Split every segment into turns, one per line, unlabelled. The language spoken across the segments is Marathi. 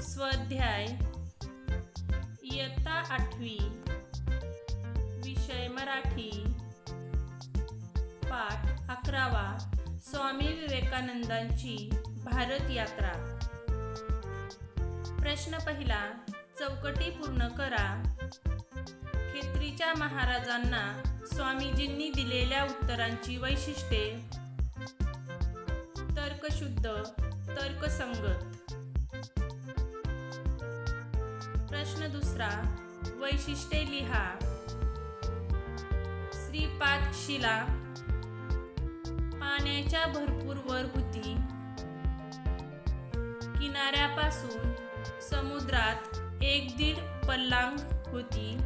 स्वाध्याय इयत्ता आठवी विषय मराठी पाठ अकरावा स्वामी विवेकानंदांची भारत यात्रा. प्रश्न पहिला चौकटी पूर्ण करा. खेत्रीच्या महाराजांना स्वामीजींनी दिलेल्या उत्तरांची वैशिष्ट्ये. तर्कशुद्ध तर्कसंगत. प्रश्न दुसरा वैशिष्ट्ये लिहा. श्रीपाद शिला पाण्याच्या भरपूर वर होती. किनाऱ्यापासून समुद्रात एक दीड पल्लांग होती.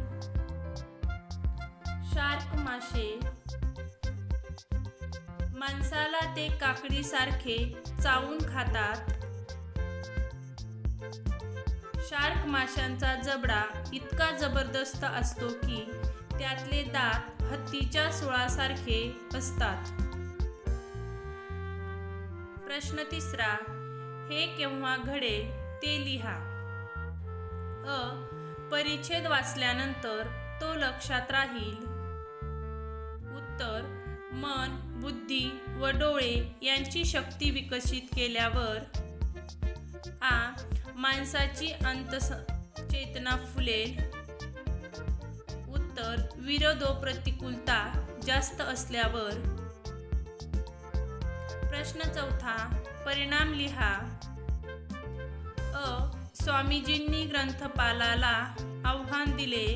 शार्क मासे. माणसाला ते काकडीसारखे चावून खातात. शार्क माशांचा जबडा इतका जबरदस्त असतो की त्यातले दात हत्तीच्या सुळासारखे असतात. प्रश्न तिसरा हे केव्हा घडेल ते लिहा. अ परिच्छेद वाचल्यानंतर तो लक्षात राहील. उत्तर मन बुद्धी व डोळे यांची शक्ती विकसित केल्यावर आ माणसाची अंतस चेतना फुलेल. उत्तर विरोधो प्रतिकूलता जास्त असल्यावर. प्रश्न चौथा परिणाम लिहा. अ. स्वामीजींनी ग्रंथपालाला आव्हान दिले.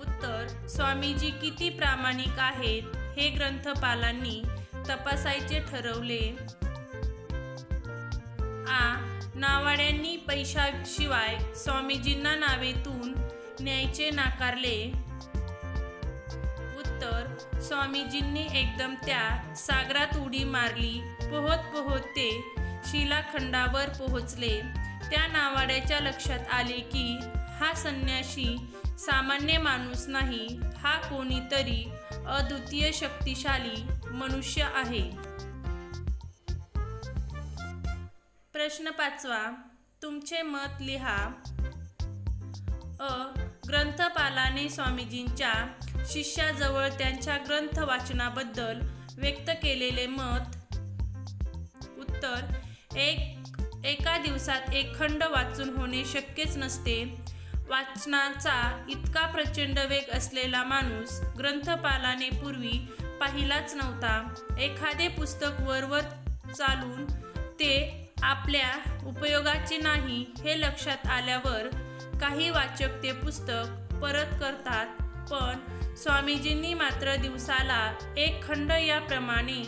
उत्तर स्वामीजी किती प्रामाणिक आहेत हे ग्रंथपालांनी तपासायचे ठरवले. आ. नावाड्यांनी पैशाशिवाय स्वामीजींना नावेतून न्यायचे नाकारले. उत्तर स्वामीजींनी एकदम त्या सागरात उडी मारली. पोहत पोहत ते शिलाखंडावर पोहोचले. त्या नावाड्याच्या लक्षात आले की हा संन्याशी सामान्य माणूस नाही. हा कोणीतरी अद्वितीय शक्तिशाली मनुष्य आहे. प्रश्न पाचवा. तुमचे मत लिहा. अ. ग्रंथपालाने स्वामीजींच्या शिष्याजवळ त्यांच्या ग्रंथ वाचनाबद्दल व्यक्त केलेले मत. उत्तर एक एका दिवसात एक खंड वाचून होणे शक्यच नसते. वाचनाचा इतका प्रचंड वेग असलेला माणूस ग्रंथपालाने पूर्वी पाहिलाच नव्हता. एखादे पुस्तक वरवर चालून ते आपल्या उपयोगाचे नाही हे लक्षात आल्यावर काही वाचक ते पुस्तक परत करतात. पण स्वामीजींनी मात्र दिवसाला एक खंड याप्रमाणे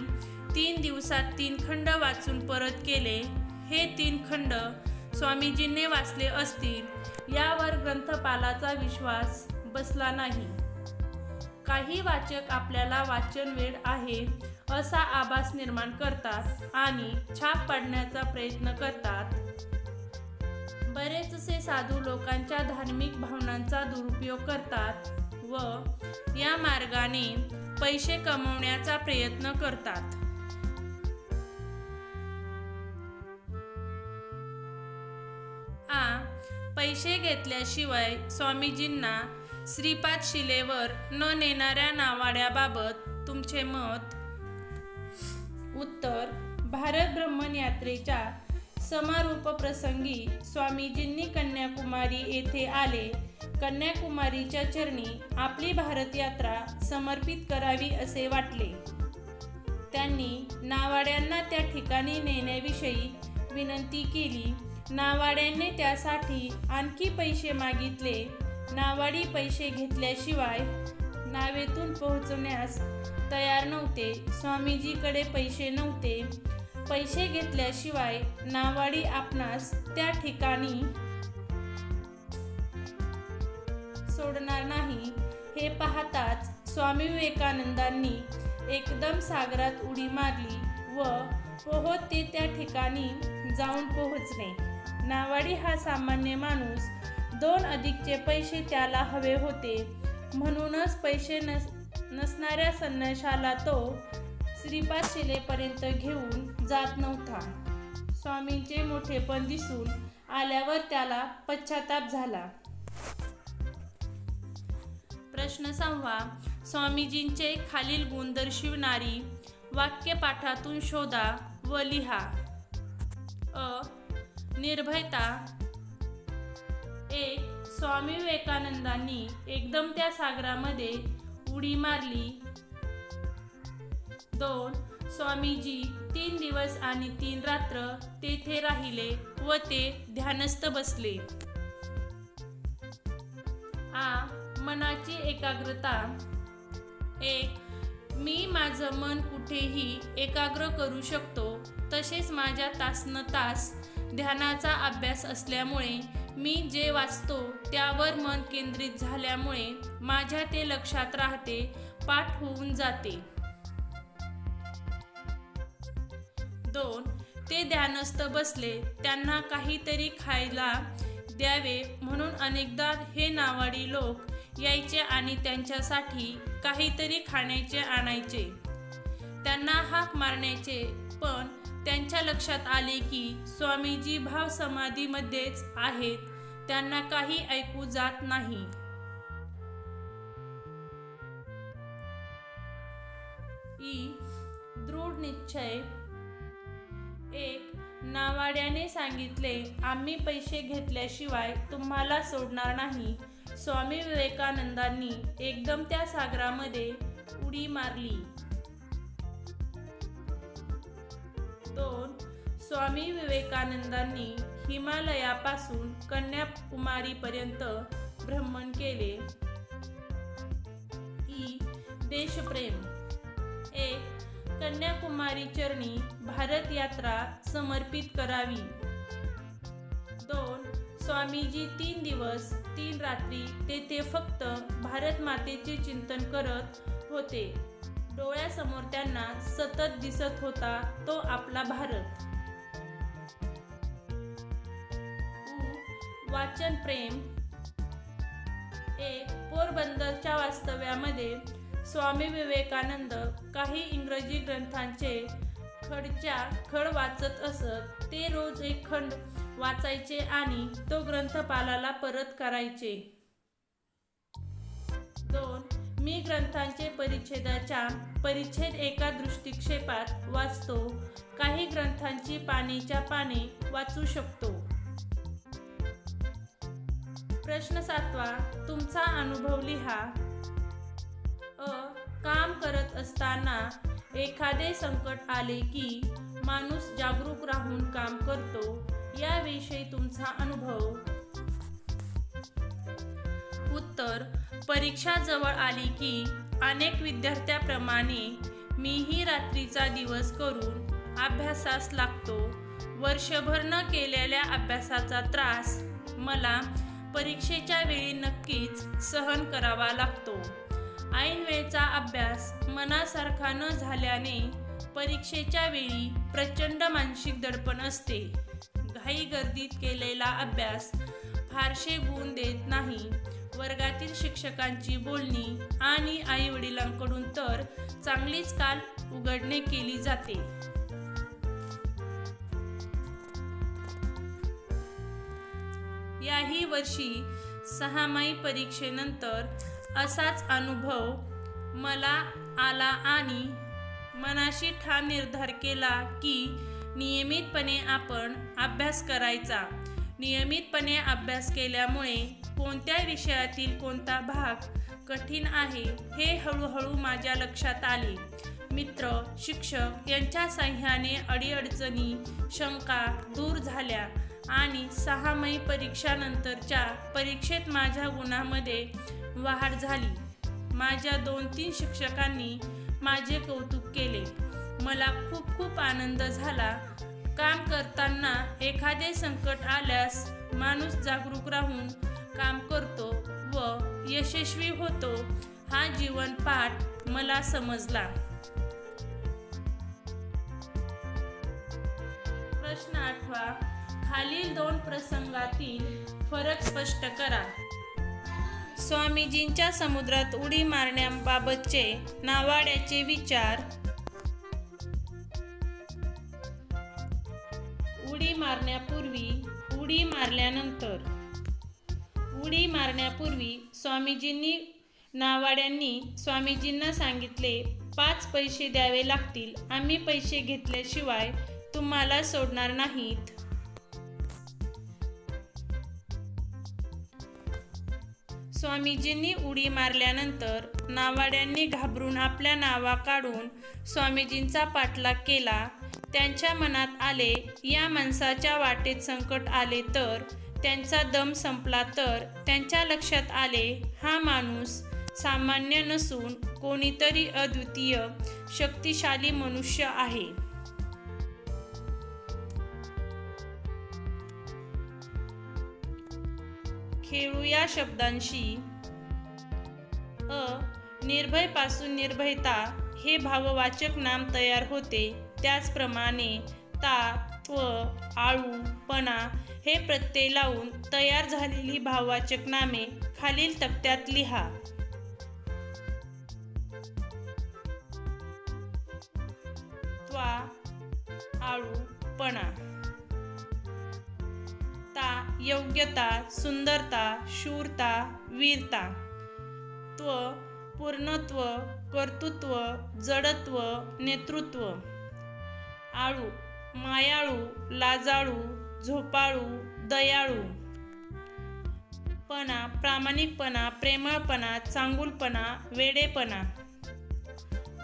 तीन दिवसात तीन खंड वाचून परत केले. हे तीन खंड स्वामीजींनी वाचले असतील यावर ग्रंथपालाचा विश्वास बसला नाही. काही वाचक आपल्याला वाचन वेळ आहे असा आभास निर्माण करतात आणि छाप पाडण्याचा प्रयत्न करतात. बरेचसे साधू लोकांच्या धार्मिक भावनांचा दुरुपयोग करतात व या मार्गाने पैसे कमवण्याचा प्रयत्न करतात. आ पैसे घेतल्याशिवाय स्वामीजींना श्रीपाद शिलेवर न नेणाऱ्या नावाड्याबाबत तुमचे मत उत्तर भारत भ्रमण यात्रेच्या समारोप प्रसंगी स्वामीजींनी कन्याकुमारी येथे आले. कन्याकुमारीच्या चरणी आपली भारत यात्रा समर्पित करावी असे वाटले. त्यांनी नावाड्यांना त्या ठिकाणी नेण्याविषयी विनंती केली. नावाड्यांनी त्यासाठी आणखी पैसे मागितले. नावाडी पैसे घेतल्याशिवाय नावेतून पोहोचण्यास तयार नव्हते. स्वामीजीकडे पैसे नव्हते. पैसे घेतल्याशिवाय नावाडी आपणास त्या ठिकाणी सोडणार नाही. हे पाहताच स्वामी विवेकानंदांनी एकदम सागरात उडी मारली व पोहत ते त्या ठिकाणी जाऊन पोहोचले. नावाडी हा सामान्य माणूस. दोन अधिकचे पैसे त्याला हवे होते. म्हणूनच पैसे नस नसणाऱ्या संन्याशाला तो श्रीपाद शिलेपर्यंत घेऊन जात नव्हता. स्वामींचे मोठेपण दिसून आल्यावर त्याला पश्चाताप झाला. प्रश्न सहावा. स्वामीजींचे खालील गुण दर्शविणारी वाक्यपाठातून शोधा व लिहा. अ. निर्भयता स्वामी विवेकानंदांनी एकदम त्या सागरामध्ये उडी मारली. दोन स्वामीजी तीन दिवस आणि तीन रात्र तेथे राहिले व ते ध्यानस्थ बसले. आ मनाची एकाग्रता. एक मी माझं मन कुठेही एकाग्र करू शकतो. तसेच माझ्या तासन तास ध्यानाचा अभ्यास असल्यामुळे मी जे वाचतो त्यावर मन केंद्रित झाल्यामुळे माझ्या ते लक्षात राहते पाठ होऊन जाते. दोन ते ध्यानस्थ बसले त्यांना काहीतरी खायला द्यावे म्हणून अनेकदा हे नावाडी लोक यायचे आणि त्यांच्यासाठी काहीतरी खाण्याचे आणायचे. त्यांना हाक मारण्याचे पण त्यांच्या लक्षात आले की स्वामीजी भाव समाधीमध्येच आहेत. त्यांना काही ऐकू जात नाही. ई. दृढ निश्चय. एक. नावाड्याने सांगितले आम्ही पैसे घेतल्याशिवाय तुम्हाला सोडणार नाही. स्वामी विवेकानंदांनी एकदम त्या सागरामध्ये उडी मारली. स्वामी विवेकानंदांनी हिमालयापासून कन्याकुमारीपर्यंत भ्रमण केले. ई. देशप्रेम. एक कन्याकुमारी चरणी भारत यात्रा समर्पित करावी. दोन. स्वामीजी तीन दिवस तीन रात्री तेथे फक्त भारत मातेचे चिंतन करत होते. डोळ्यासमोर त्यांना सतत दिसत होता तो आपला भारत. वाचन प्रेम एक पोरबंदरच्या वास्तव्यामध्ये स्वामी विवेकानंद काही इंग्रजी ग्रंथांचे खडच्या खड वाचत असत. ते रोज एक खंड वाचायचे आणि तो ग्रंथपालाला परत करायचे. दोन मी ग्रंथांचे परिच्छेदाच्या परिच्छेद एका दृष्टिक्षेपात वाचतो. काही ग्रंथांची पानेच्या पाने वाचू शकतो. प्रश्न सातवा तुमचा अनुभव लिहा. अ काम करत असताना एखादे संकट आले की माणूस जागरूक राहून काम करतो याविषयी तुमचा अनुभव. उत्तर परीक्षा जवळ आली की अनेक विद्यार्थ्याप्रमाणे मीही रात्रीचा दिवस करून अभ्यासास लागतो. वर्षभर न केलेल्या अभ्यासाचा त्रास मला परीक्षेच्या वेळी नक्कीच सहन करावा लागतो. ऐन वेळचा अभ्यास मनासारखा न झाल्याने परीक्षेच्या वेळी प्रचंड मानसिक दडपण असते. घाई गर्दीत केलेला अभ्यास फारसे गुण देत नाही. वर्गातील शिक्षकांची बोलणी आणि आई वडिलांकडून तर चांगलीच काल उघडणे केली जाते. याही वर्षी सहामाही परीक्षेनंतर असाच अनुभव मला आला आणि मनाशी ठाम निर्धार केला की नियमितपणे आपण अभ्यास करायचा. नियमितपणे अभ्यास केल्यामुळे कोणत्या विषयातील कोणता भाग कठीण आहे हे हळूहळू माझ्या लक्षात आले. मित्र शिक्षक यांच्या सह्याने अडीअडचणी शंका दूर झाल्या. आणि सहामाही परीक्षानंतरच्या परीक्षेत माझ्या गुणामध्ये वाढ झाली. माझ्या दोन तीन शिक्षकांनी माझे कौतुक केले. मला खूप खूप आनंद झाला. काम करताना एखादे संकट आल्यास माणूस जागरूक राहून काम करतो व यशस्वी होतो हा जीवन पाठ मला समजला. प्रश्न आठवा. खालील दोन प्रसंगातील फरक स्पष्ट करा. स्वामीजींच्या समुद्रात उडी मारण्याबाबतचे नावाड्याचे विचार. उडी मारण्यापूर्वी उडी मारल्यानंतर. उडी मारण्यापूर्वी स्वामीजींनी नावाड्यांनी स्वामीजींना सांगितले पाच पैसे द्यावे लागतील आम्ही पैसे घेतल्याशिवाय तुम्हाला सोडणार नाहीत. स्वामीजींनी उडी मारल्यानंतर नावाड्यांनी घाबरून आपल्या नावा काढून स्वामीजींचा पाठलाग केला. त्यांच्या मनात आले या माणसाच्या वाटेत संकट आले तर त्यांचा दम संपला तर त्यांच्या लक्षात आले हा माणूस सामान्य नसून कोणीतरी अद्वितीय शक्तिशाली मनुष्य आहे. खेळू या शब्दांशी अ निर्भयपासून निर्भयता हे भाववाचक नाम तयार होते. त्याचप्रमाणे ता त्व आळू पणा हे प्रत्यय लावून तयार झालेली भाववाचक नामे खालील तक्त्यात लिहा. त्वा आळू पणा. ता योग्यता सुंदरता शूरता वीरता. त्व पूर्णत्व कर्तृत्व जडत्व नेतृत्व. आळू मायाळू लाजाळू झोपाळू दयाळू. पणा प्रामाणिकपणा प्रेमळपणा चांगुलपणा वेडेपणा.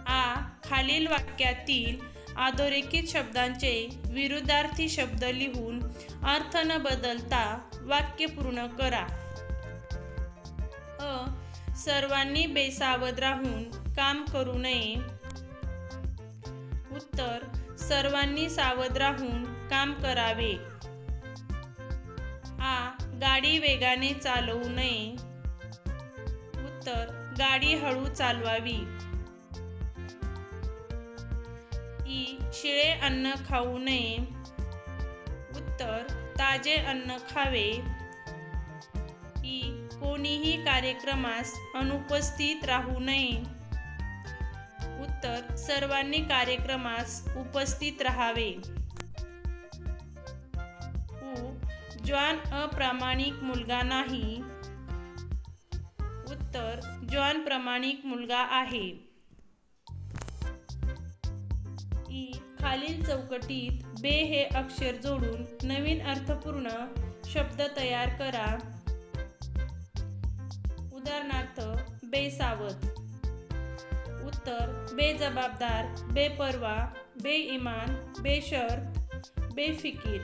आ खालील वाक्यातील अधोरेखित शब्दांचे विरुद्धार्थी शब्द लिहून अर्थ न बदलता वाक्य पूर्ण करा. अ. सर्वांनी बेसावध राहून काम करू नये. उत्तर. सर्वांनी सावध राहून काम करावे. आ. गाडी वेगाने चालवू नये. उत्तर. गाडी हळू चालवावी. शिळे अन्न खाऊ नये. उत्तर ताजे अन्न खावे. ई कोणीही कार्यक्रमास अनुपस्थित राहू नये. उत्तर सर्वांनी कार्यक्रमास उपस्थित राहावे. उ जॉन अप्रामाणिक मुलगा नाही. उत्तर जॉन प्रामाणिक मुलगा आहे. ई खालील चौकटीत बे हे अक्षर जोडून नवीन अर्थपूर्ण शब्द तयार करा. उदाहरणार्थ बेसावध उत्तर बेजबाबदार बेपर्वा बेईमान बेशर्त बेफिकीर